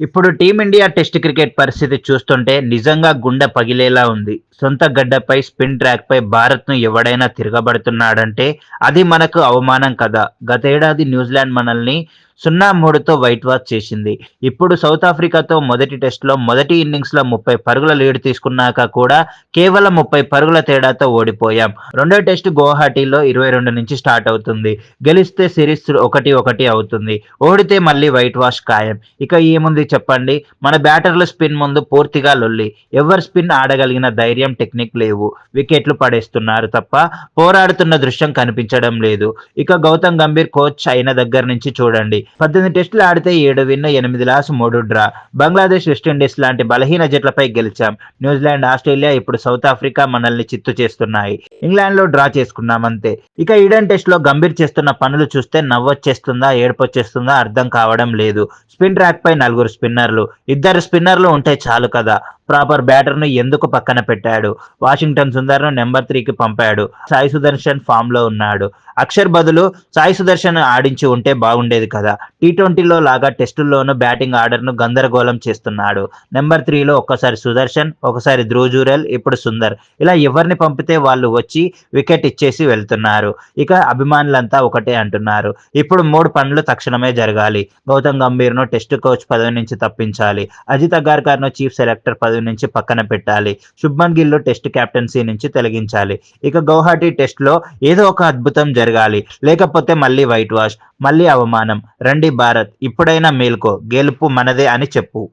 ఇప్పుడు team India test cricket పరిస్థితి చూస్తుంటే నిజంగా గుండె పగిలేలా ఉంది. సొంత గడ్డపై స్పిన్ ట్రాక్పై పై ఎవడైనా తిరగబడుతున్నాడంటే అది మనకు అవమానం కదా. గతేడాది న్యూజిలాండ్ మనల్ని సున్నా మూడుతో వైట్ వాష్ చేసింది. ఇప్పుడు సౌత్ ఆఫ్రికాతో మొదటి టెస్ట్లో మొదటి ఇన్నింగ్స్లో ముప్పై పరుగుల లీడ్ తీసుకున్నాక కూడా కేవలం ముప్పై పరుగుల తేడాతో ఓడిపోయాం. రెండో టెస్ట్ గౌహాటీలో ఇరవై రెండు నుంచి స్టార్ట్ అవుతుంది. గెలిస్తే సిరీస్ ఒకటి ఒకటి అవుతుంది. ఓడితే మళ్ళీ వైట్ వాష్ ఖాయం. ఇక ఏముంది చెప్పండి. మన బ్యాటర్ల స్పిన్ ముందు పూర్తిగా లొల్లి. ఎవరు స్పిన్ ఆడగలిగిన ధైర్యం టెక్నిక్ లేవు. వికెట్లు పడేస్తున్నారు తప్ప పోరాడుతున్న దృశ్యం కనిపించడం లేదు. ఇక గౌతమ్ గంభీర్ కోచ్ అయిన దగ్గర నుంచి చూడండి. పద్దెనిమిది టెస్టులు ఆడితే ఏడు విన్ ఎనిమిది లాస్ మూడు డ్రా. బంగ్లాదేశ్ వెస్టిండీస్ లాంటి బలహీన జట్లపై గెలిచాం. న్యూజిలాండ్ ఆస్ట్రేలియా ఇప్పుడు సౌత్ ఆఫ్రికా మనల్ని చిత్తు చేస్తున్నాయి. ఇంగ్లాండ్లో డ్రా చేసుకున్నాం అంతే ఇక ఈడెన్ టెస్ట్లో గంభీర్ చేస్తున్న పనులు చూస్తే నవ్వొచ్చేస్తుందా ఏడుపొచ్చేస్తుందా అర్థం కావడం లేదు. స్పిన్ ట్రాక్ పై నలుగురు స్పిన్నర్లు. ఇద్దరు స్పిన్నర్లు ఉంటే చాలు కదా. ప్రాపర్ బ్యాటర్ను ఎందుకు పక్కన పెట్టాడు? వాషింగ్టన్ సుందర్ను నెంబర్ త్రీకి పంపాడు. సాయి సుదర్శన్ ఫామ్లో ఉన్నాడు. అక్షర్ బదులు సాయి సుదర్శన్ ఆడించి ఉంటే బాగుండేది కదా. టీ ట్వంటీలో లాగా టెస్టుల్లోనూ బ్యాటింగ్ ఆర్డర్ను గందరగోళం చేస్తున్నాడు. నెంబర్ త్రీలో ఒక్కసారి సుదర్శన్ ఒకసారి ధ్రువజూరెల్ ఇప్పుడు సుందర్. ఇలా ఎవరిని పంపితే వాళ్ళు వచ్చి వికెట్ ఇచ్చేసి వెళ్తున్నారు. ఇక అభిమానులంతా ఒకటే అంటున్నారు. ఇప్పుడు మూడు పనులు తక్షణమే జరగాలి. గౌతమ్ గంభీర్ను టెస్ట్ కోచ్ పదవి నుంచి తప్పించాలి. అజిత్ అగార్కర్ను చీఫ్ సెలెక్టర్ పదవి నుంచి పక్కన పెట్టాలి. శుభ్మన్ గిల్ టెస్ట్ కెప్టెన్సీ నుంచి తొలగించాలి. ఇక గౌహాటీ టెస్ట్లో ఏదో ఒక అద్భుతం జరగాలి. లేకపోతే మళ్ళీ వైట్ వాష్ మళ్ళీ అవమానం. రండి భారత్ ఇప్పుడైనా మేల్కో. గెలుపు మనదే అని చెప్పు.